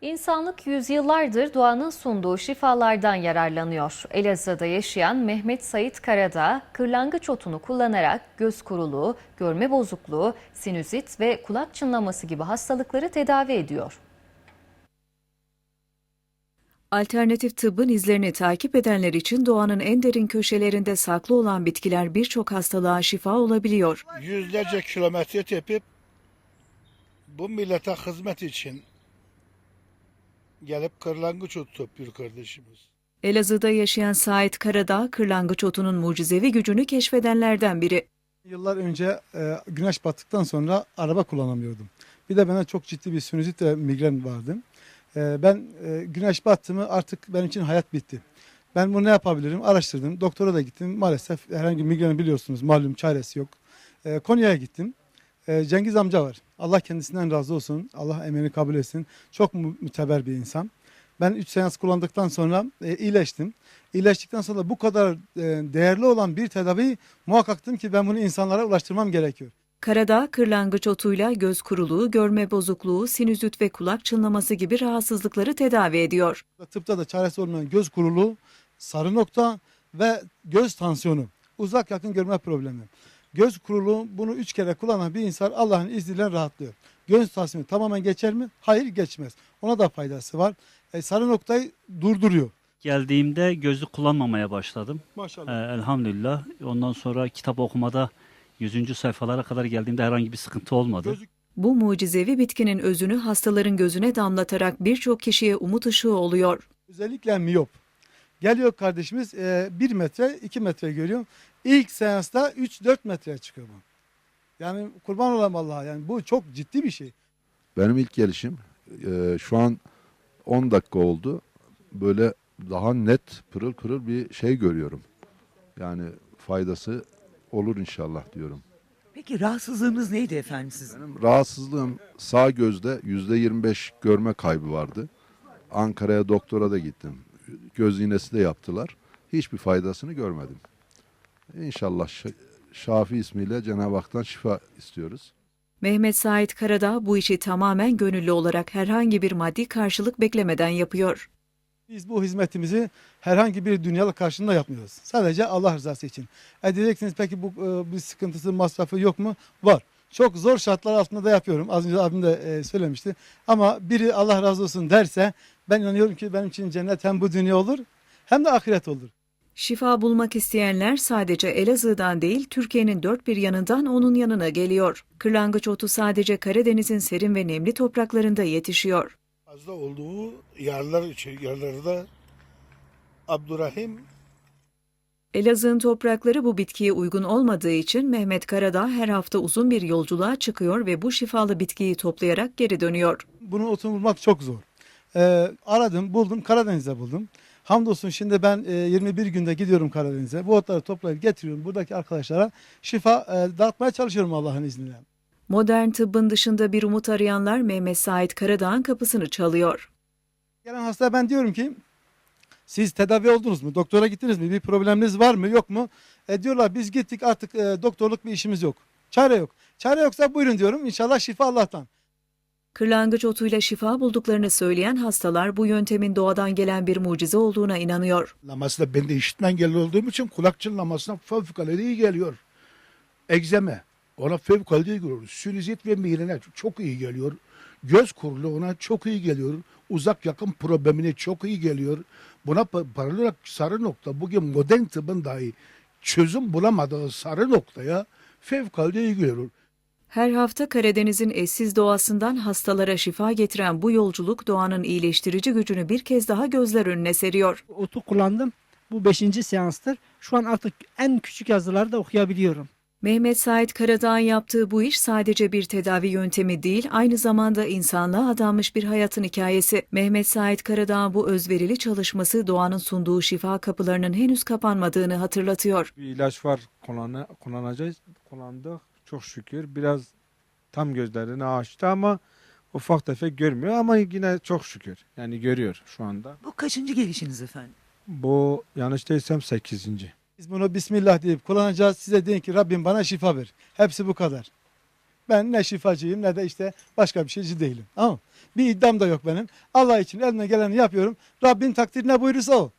İnsanlık yüzyıllardır doğanın sunduğu şifalardan yararlanıyor. Elazığ'da yaşayan Mehmet Sait Karadağ, kırlangıç otunu kullanarak göz kuruluğu, görme bozukluğu, sinüzit ve kulak çınlaması gibi hastalıkları tedavi ediyor. Alternatif tıbbın izlerini takip edenler için doğanın en derin köşelerinde saklı olan bitkiler birçok hastalığa şifa olabiliyor. yüzlerce kilometre tepip bu millete hizmet için gelip kırlangıç otu topluyor kardeşimiz. Elazığ'da yaşayan Sait Karadağ, kırlangıç otunun mucizevi gücünü keşfedenlerden biri. Yıllar önce e, güneş battıktan sonra araba kullanamıyordum. Bir de bana çok ciddi bir sinüzit ve migren vardı. E, ben e, güneş battı mı artık benim için hayat bitti. Ben bunu ne yapabilirim? Araştırdım. Doktora da gittim. Maalesef herhangi bir migren biliyorsunuz malum çaresi yok. E, Konya'ya gittim. E, Cengiz amca var. Allah kendisinden razı olsun. Allah emeğini kabul etsin. Çok müteber bir insan. Ben 3 seans kullandıktan sonra e, iyileştim. İyileştikten sonra bu kadar e, değerli olan bir tedavi muhakkak dedim ki ben bunu insanlara ulaştırmam gerekiyor. Karadağ, kırlangıç otuyla göz kuruluğu, görme bozukluğu, sinüzit ve kulak çınlaması gibi rahatsızlıkları tedavi ediyor. Tıpta da çaresi olmayan göz kuruluğu, sarı nokta ve göz tansiyonu, uzak yakın görme problemi. Göz kuruluğu bunu üç kere kullanan bir insan Allah'ın izniyle rahatlıyor. Göz tansiyonu tamamen geçer mi? Hayır geçmez. Ona da faydası var. E, sarı noktayı durduruyor. Geldiğimde gözlü kullanmamaya başladım. Maşallah. Ee, elhamdülillah. Ondan sonra kitap okumada 100. sayfalara kadar geldiğimde herhangi bir sıkıntı olmadı. Gözü- Bu mucizevi bitkinin özünü hastaların gözüne damlatarak birçok kişiye umut ışığı oluyor. Özellikle miyop. Geliyor kardeşimiz 1 metre 2 metre görüyor. İlk seansta 3-4 metreye çıkıyor bu. Yani kurban olayım Allah'a yani bu çok ciddi bir şey. Benim ilk gelişim e, şu an 10 dakika oldu. Böyle daha net pırıl pırıl bir şey görüyorum. Yani faydası olur inşallah diyorum. Peki rahatsızlığınız neydi efendim sizin? Benim rahatsızlığım sağ gözde %25 görme kaybı vardı. Ankara'ya doktora da gittim. Göz iğnesi de yaptılar. Hiçbir faydasını görmedim. İnşallah Şafi ismiyle Cenab-ı Hak'tan şifa istiyoruz. Mehmet Sait Karadağ bu işi tamamen gönüllü olarak herhangi bir maddi karşılık beklemeden yapıyor. Biz bu hizmetimizi herhangi bir dünyalık karşılığında yapmıyoruz. Sadece Allah rızası için. E diyeceksiniz peki bu e, bir sıkıntısı, masrafı yok mu? Var. Çok zor şartlar altında da yapıyorum. Az önce abim de e, söylemişti. Ama biri Allah razı olsun derse ben inanıyorum ki benim için cennet hem bu dünya olur hem de ahiret olur. Şifa bulmak isteyenler sadece Elazığ'dan değil Türkiye'nin dört bir yanından onun yanına geliyor. Kırlangıç otu sadece Karadeniz'in serin ve nemli topraklarında yetişiyor. Fazla olduğu yerler için yerlerde Abdurrahim Elazığ'ın toprakları bu bitkiye uygun olmadığı için Mehmet Karadağ her hafta uzun bir yolculuğa çıkıyor ve bu şifalı bitkiyi toplayarak geri dönüyor. Bunu otunu bulmak çok zor. E, aradım, buldum, Karadeniz'de buldum. Hamdolsun şimdi ben e, 21 günde gidiyorum Karadeniz'e. Bu otları toplayıp getiriyorum buradaki arkadaşlara. Şifa e, dağıtmaya çalışıyorum Allah'ın izniyle. Modern tıbbın dışında bir umut arayanlar Mehmet Sait Karadağ'ın kapısını çalıyor. Gelen hastaya ben diyorum ki siz tedavi oldunuz mu? Doktora gittiniz mi? Bir probleminiz var mı? Yok mu? E diyorlar biz gittik artık e, doktorluk bir işimiz yok. Çare yok. Çare yoksa buyurun diyorum. İnşallah şifa Allah'tan. Kırlangıç otuyla şifa bulduklarını söyleyen hastalar bu yöntemin doğadan gelen bir mucize olduğuna inanıyor. laması da ben de işitme engelli olduğum için kulak çınlamasına fevkalade iyi geliyor. Egzeme ona fevkalade iyi geliyor. Sinüzit ve migrene çok iyi geliyor. Göz kuruluğu ona çok iyi geliyor. Uzak yakın problemine çok iyi geliyor. Buna pa- paralel olarak sarı nokta bugün modern tıbbın dahi çözüm bulamadığı sarı noktaya fevkalade iyi geliyor. Her hafta Karadeniz'in eşsiz doğasından hastalara şifa getiren bu yolculuk doğanın iyileştirici gücünü bir kez daha gözler önüne seriyor. otu kullandım. Bu beşinci seanstır. Şu an artık en küçük yazıları da okuyabiliyorum. Mehmet Sait Karadağ'ın yaptığı bu iş sadece bir tedavi yöntemi değil, aynı zamanda insanlığa adanmış bir hayatın hikayesi. Mehmet Sait Karadağ'ın bu özverili çalışması doğanın sunduğu şifa kapılarının henüz kapanmadığını hatırlatıyor. Bir ilaç var kullanı, kullanacağız. Kullandık çok şükür. Biraz tam gözlerini açtı ama ufak tefek görmüyor ama yine çok şükür. Yani görüyor şu anda. Bu kaçıncı gelişiniz efendim? Bu yanlış değilsem 8. Biz bunu Bismillah deyip kullanacağız. Size deyin ki Rabbim bana şifa ver. Hepsi bu kadar. Ben ne şifacıyım ne de işte başka bir şeyci değilim. Ama bir iddiam da yok benim. Allah için elimden geleni yapıyorum. Rabbin takdirine buyurursa o.